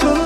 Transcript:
So.